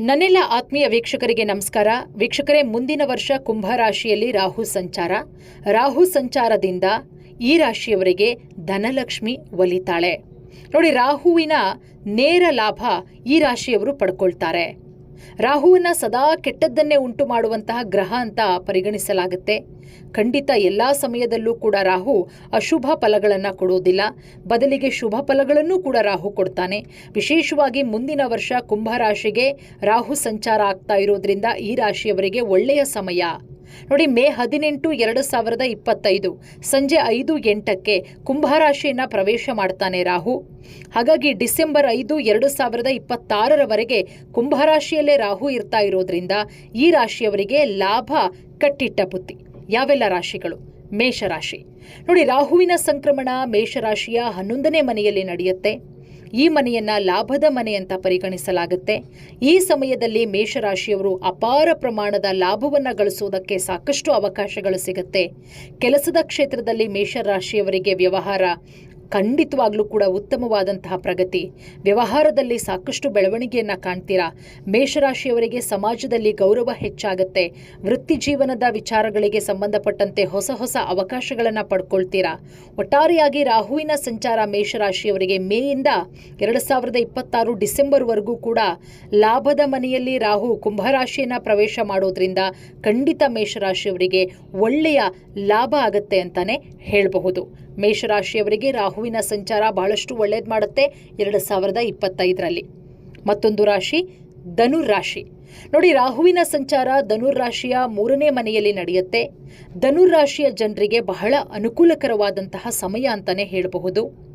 ನನ್ನೆಲ್ಲ ಆತ್ಮೀಯ ವೀಕ್ಷಕರಿಗೆ ನಮಸ್ಕಾರ. ವೀಕ್ಷಕರೇ, ಮುಂದಿನ ವರ್ಷ ಕುಂಭ ರಾಶಿಯಲ್ಲಿ ರಾಹು ಸಂಚಾರ. ರಾಹು ಸಂಚಾರದಿಂದ ಈ ರಾಶಿಯವರಿಗೆ ಧನಲಕ್ಷ್ಮಿ ಒಲಿತಾಳೆ. ನೋಡಿ, ರಾಹುವಿನ ನೇರ ಲಾಭ ಈ ರಾಶಿಯವರು ಪಡ್ಕೊಳ್ತಾರೆ. ರಾಹುವನ್ನ ಸದಾ ಕೆಟ್ಟದ್ದನ್ನೇ ಉಂಟು ಮಾಡುವಂತಹ ಗ್ರಹ ಅಂತ ಪರಿಗಣಿಸಲಾಗುತ್ತೆ. ಖಂಡಿತ ಎಲ್ಲ ಸಮಯದಲ್ಲೂ ಕೂಡ ರಾಹು ಅಶುಭ ಫಲಗಳನ್ನು ಕೊಡೋದಿಲ್ಲ. ಬದಲಿಗೆ ಶುಭ ಫಲಗಳನ್ನು ಕೂಡ ರಾಹು ಕೊಡ್ತಾನೆ. ವಿಶೇಷವಾಗಿ ಮುಂದಿನ ವರ್ಷ ಕುಂಭ ರಾಶಿಗೆ ರಾಹು ಸಂಚಾರ ಆಗ್ತಾ ಇರೋದ್ರಿಂದ ಈ ರಾಶಿಯವರಿಗೆ ಒಳ್ಳೆಯ ಸಮಯ. ನೋಡಿ, ಮೇ ಹದಿನೆಂಟು ಎರಡು ಸಾವಿರದ ಇಪ್ಪತ್ತೈದು ಸಂಜೆ ಐದು ಎಂಟಕ್ಕೆ ಕುಂಭರಾಶಿಯನ್ನು ಪ್ರವೇಶ ಮಾಡ್ತಾನೆ ರಾಹು. ಹಾಗಾಗಿ ಡಿಸೆಂಬರ್ ಐದು ಎರಡು ಸಾವಿರದ ಇಪ್ಪತ್ತಾರರವರೆಗೆ ಕುಂಭರಾಶಿಯಲ್ಲೇ ರಾಹು ಇರ್ತಾ ಇರೋದ್ರಿಂದ ಈ ರಾಶಿಯವರಿಗೆ ಲಾಭ ಕಟ್ಟಿಟ್ಟ ಬುತ್ತಿ ಯಾವೆಲ್ಲ ರಾಶಿಗಳು? ಮೇಷರಾಶಿ. ನೋಡಿ, ರಾಹುವಿನ ಸಂಕ್ರಮಣ ಮೇಷರಾಶಿಯ ಹನ್ನೊಂದನೇ ಮನೆಯಲ್ಲಿ ನಡೆಯುತ್ತೆ. ಈ ಮನೆಯನ್ನ ಲಾಭದ ಮನೆ ಅಂತ ಪರಿಗಣಿಸಲಾಗುತ್ತೆ. ಈ ಸಮಯದಲ್ಲಿ ಮೇಷರಾಶಿಯವರು ಅಪಾರ ಪ್ರಮಾಣದ ಲಾಭವನ್ನು ಗಳಿಸುವುದಕ್ಕೆ ಸಾಕಷ್ಟು ಅವಕಾಶಗಳು ಸಿಗುತ್ತೆ. ಕೆಲಸದ ಕ್ಷೇತ್ರದಲ್ಲಿ ಮೇಷರಾಶಿಯವರಿಗೆ ವ್ಯವಹಾರ ಖಂಡಿತವಾಗ್ಲೂ ಕೂಡ ಉತ್ತಮವಾದಂತಹ ಪ್ರಗತಿ. ವ್ಯವಹಾರದಲ್ಲಿ ಸಾಕಷ್ಟು ಬೆಳವಣಿಗೆಯನ್ನು ಕಾಣ್ತೀರಾ? ಮೇಷರಾಶಿಯವರಿಗೆ ಸಮಾಜದಲ್ಲಿ ಗೌರವ ಹೆಚ್ಚಾಗುತ್ತೆ. ವೃತ್ತಿ ಜೀವನದ ವಿಚಾರಗಳಿಗೆ ಸಂಬಂಧಪಟ್ಟಂತೆ ಹೊಸ ಹೊಸ ಅವಕಾಶಗಳನ್ನು ಪಡ್ಕೊಳ್ತೀರಾ? ಒಟ್ಟಾರೆಯಾಗಿ ರಾಹುವಿನ ಸಂಚಾರ ಮೇಷರಾಶಿಯವರಿಗೆ ಮೇಯಿಂದ ಎರಡು ಸಾವಿರದ ಇಪ್ಪತ್ತಾರು ಡಿಸೆಂಬರ್ವರೆಗೂ ಕೂಡ ಲಾಭದ ಮನೆಯಲ್ಲಿ ರಾಹು ಕುಂಭರಾಶಿಯನ್ನು ಪ್ರವೇಶ ಮಾಡೋದ್ರಿಂದ ಖಂಡಿತ ಮೇಷರಾಶಿಯವರಿಗೆ ಒಳ್ಳೆಯ ಲಾಭ ಆಗತ್ತೆ ಅಂತಾನೆ ಹೇಳಬಹುದು. ಮೇಷರಾಶಿಯವರಿಗೆ ರಾಹುವಿನ ಸಂಚಾರ ಬಹಳಷ್ಟು ಒಳ್ಳೇದು ಮಾಡುತ್ತೆ ಎರಡು ಸಾವಿರದ ಇಪ್ಪತ್ತೈದರಲ್ಲಿ. ಮತ್ತೊಂದು ರಾಶಿ ಧನುರ್ರಾಶಿ ನೋಡಿ, ರಾಹುವಿನ ಸಂಚಾರ ಧನುರ್ರಾಶಿಯ ಮೂರನೇ ಮನೆಯಲ್ಲಿ ನಡೆಯುತ್ತೆ. ಧನುರ್ರಾಶಿಯ ಜನರಿಗೆ ಬಹಳ ಅನುಕೂಲಕರವಾದಂತಹ ಸಮಯ ಅಂತಾನೆ ಹೇಳಬಹುದು.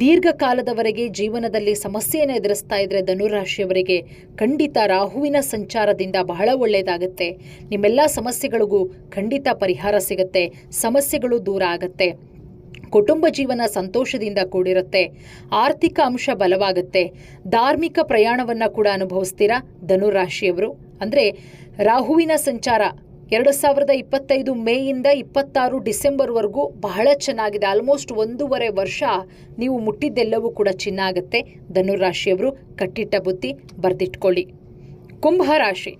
ದೀರ್ಘಕಾಲದವರೆಗೆ ಜೀವನದಲ್ಲಿ ಸಮಸ್ಯೆಯನ್ನು ಎದುರಿಸ್ತಾ ಇದ್ರೆ ಧನುರಾಶಿಯವರಿಗೆ ಖಂಡಿತ ರಾಹುವಿನ ಸಂಚಾರದಿಂದ ಬಹಳ ಒಳ್ಳೆಯದಾಗುತ್ತೆ ನಿಮ್ಮೆಲ್ಲ ಸಮಸ್ಯೆಗಳಿಗೂ ಖಂಡಿತ ಪರಿಹಾರ ಸಿಗುತ್ತೆ. ಸಮಸ್ಯೆಗಳು ದೂರ ಆಗುತ್ತೆ. ಕುಟುಂಬ ಜೀವನ ಸಂತೋಷದಿಂದ ಕೂಡಿರುತ್ತೆ. ಆರ್ಥಿಕ ಅಂಶ ಬಲವಾಗುತ್ತೆ. ಧಾರ್ಮಿಕ ಪ್ರಯಾಣವನ್ನು ಕೂಡ ಅನುಭವಿಸ್ತೀರಾ? ಧನುರಾಶಿಯವರು ಅಂದರೆ ರಾಹುವಿನ ಸಂಚಾರ ಎರಡು ಸಾವಿರದ ಇಪ್ಪತ್ತೈದು ಮೇಯಿಂದ ಇಪ್ಪತ್ತಾರು ಡಿಸೆಂಬರ್ವರೆಗೂ ಬಹಳ ಚೆನ್ನಾಗಿದೆ. ಆಲ್ಮೋಸ್ಟ್ ಒಂದೂವರೆ ವರ್ಷ ನೀವು ಮುಟ್ಟಿದ್ದೆಲ್ಲವೂ ಕೂಡ ಚಿನ್ನ ಆಗುತ್ತೆ. ಧನುರಾಶಿಯವರು ಕಟ್ಟಿಟ್ಟ ಬುದ್ಧಿ ಬರೆದಿಟ್ಕೊಳ್ಳಿ. ಕುಂಭರಾಶಿ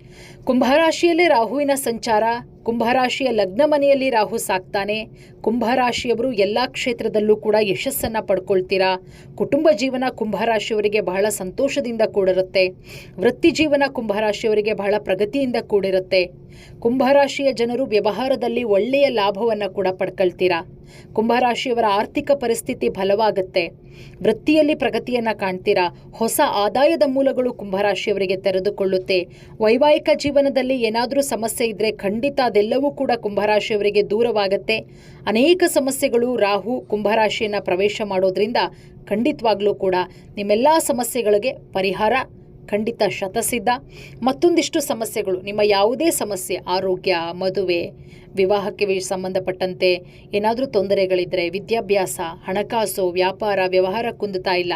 ಕುಂಭರಾಶಿಯಲ್ಲೇ ರಾಹುವಿನ ಸಂಚಾರ ಕುಂಭರಾಶಿಯ ಲಗ್ನ ಮನೆಯಲ್ಲಿ ರಾಹು ಸಾಕ್ತಾನೆ. ಕುಂಭರಾಶಿಯವರು ಎಲ್ಲ ಕ್ಷೇತ್ರದಲ್ಲೂ ಕೂಡ ಯಶಸ್ಸನ್ನು ಪಡ್ಕೊಳ್ತೀರಾ? ಕುಟುಂಬ ಜೀವನ ಕುಂಭರಾಶಿಯವರಿಗೆ ಬಹಳ ಸಂತೋಷದಿಂದ ಕೂಡಿರುತ್ತೆ. ವೃತ್ತಿ ಜೀವನ ಕುಂಭರಾಶಿಯವರಿಗೆ ಬಹಳ ಪ್ರಗತಿಯಿಂದ ಕೂಡಿರುತ್ತೆ. ಕುಂಭರಾಶಿಯ ಜನರು ವ್ಯವಹಾರದಲ್ಲಿ ಒಳ್ಳೆಯ ಲಾಭವನ್ನು ಕೂಡ ಪಡ್ಕೊಳ್ತೀರಾ? ಕುಂಭರಾಶಿಯವರ ಆರ್ಥಿಕ ಪರಿಸ್ಥಿತಿ ಬಲವಾಗುತ್ತೆ. ವೃತ್ತಿಯಲ್ಲಿ ಪ್ರಗತಿಯನ್ನ ಕಾಣ್ತೀರಾ? ಹೊಸ ಆದಾಯದ ಮೂಲಗಳು ಕುಂಭರಾಶಿಯವರಿಗೆ ತೆರೆದುಕೊಳ್ಳುತ್ತೆ. ವೈವಾಹಿಕ ಜೀವನದಲ್ಲಿ ಏನಾದರೂ ಸಮಸ್ಯೆ ಇದ್ರೆ ಖಂಡಿತ ಅದೆಲ್ಲವೂ ಕೂಡ ಕುಂಭರಾಶಿಯವರಿಗೆ ದೂರವಾಗುತ್ತೆ. ಅನೇಕ ಸಮಸ್ಯೆಗಳು ರಾಹು ಕುಂಭರಾಶಿಯನ್ನು ಪ್ರವೇಶ ಮಾಡೋದ್ರಿಂದ ಖಂಡಿತವಾಗ್ಲೂ ಕೂಡ ನಿಮ್ಮೆಲ್ಲ ಸಮಸ್ಯೆಗಳಿಗೆ ಪರಿಹಾರ ಖಂಡಿತ ಶತಸಿದ್ಧ. ಮತ್ತೊಂದಿಷ್ಟು ಸಮಸ್ಯೆಗಳು. ನಿಮ್ಮ ಯಾವುದೇ ಸಮಸ್ಯೆ, ಆರೋಗ್ಯ, ಮದುವೆ, ವಿವಾಹಕ್ಕೆ ಸಂಬಂಧಪಟ್ಟಂತೆ ಏನಾದರೂ ತೊಂದರೆಗಳಿದ್ದರೆ ವಿದ್ಯಾಭ್ಯಾಸ, ಹಣಕಾಸು, ವ್ಯಾಪಾರ, ವ್ಯವಹಾರ ಕುಂದುತ್ತಾ ಇಲ್ಲ.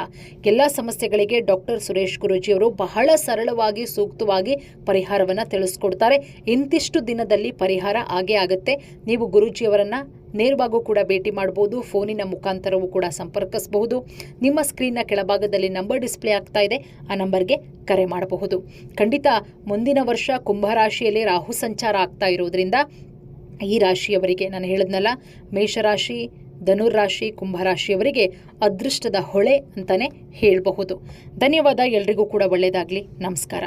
ಎಲ್ಲ ಸಮಸ್ಯೆಗಳಿಗೆ ಡಾಕ್ಟರ್ ಸುರೇಶ್ ಗುರೂಜಿಯವರು ಬಹಳ ಸರಳವಾಗಿ, ಸೂಕ್ತವಾಗಿ ಪರಿಹಾರವನ್ನು ತಿಳಿಸ್ಕೊಡ್ತಾರೆ. ಇಂತಿಷ್ಟು ದಿನದಲ್ಲಿ ಪರಿಹಾರ ಆಗೇ ಆಗುತ್ತೆ. ನೀವು ಗುರೂಜಿಯವರನ್ನು ನೇರವಾಗೂ ಕೂಡ ಭೇಟಿ ಮಾಡಬಹುದು. ಫೋನಿನ ಮುಖಾಂತರವೂ ಕೂಡ ಸಂಪರ್ಕಿಸಬಹುದು. ನಿಮ್ಮ ಸ್ಕ್ರೀನ್ನ ಕೆಳಭಾಗದಲ್ಲಿ ನಂಬರ್ ಡಿಸ್ಪ್ಲೇ ಆಗ್ತಾ ಇದೆ. ಆ ನಂಬರ್ಗೆ ಕರೆ ಮಾಡಬಹುದು. ಖಂಡಿತ ಮುಂದಿನ ವರ್ಷ ಕುಂಭರಾಶಿಯಲ್ಲಿ ರಾಹು ಸಂಚಾರ ಆಗ್ತಾ ಇರೋದ್ರಿಂದ ಈ ರಾಶಿಯವರಿಗೆ ನಾನು ಹೇಳಿದ್ನಲ್ಲ ಮೇಷರಾಶಿ ಧನುರಾಶಿ ಕುಂಭರಾಶಿಯವರಿಗೆ ಅದೃಷ್ಟದ ಹೊಳೆ ಅಂತಲೇ ಹೇಳಬಹುದು. ಧನ್ಯವಾದ. ಎಲ್ರಿಗೂ ಕೂಡ ಒಳ್ಳೆಯದಾಗಲಿ ನಮಸ್ಕಾರ.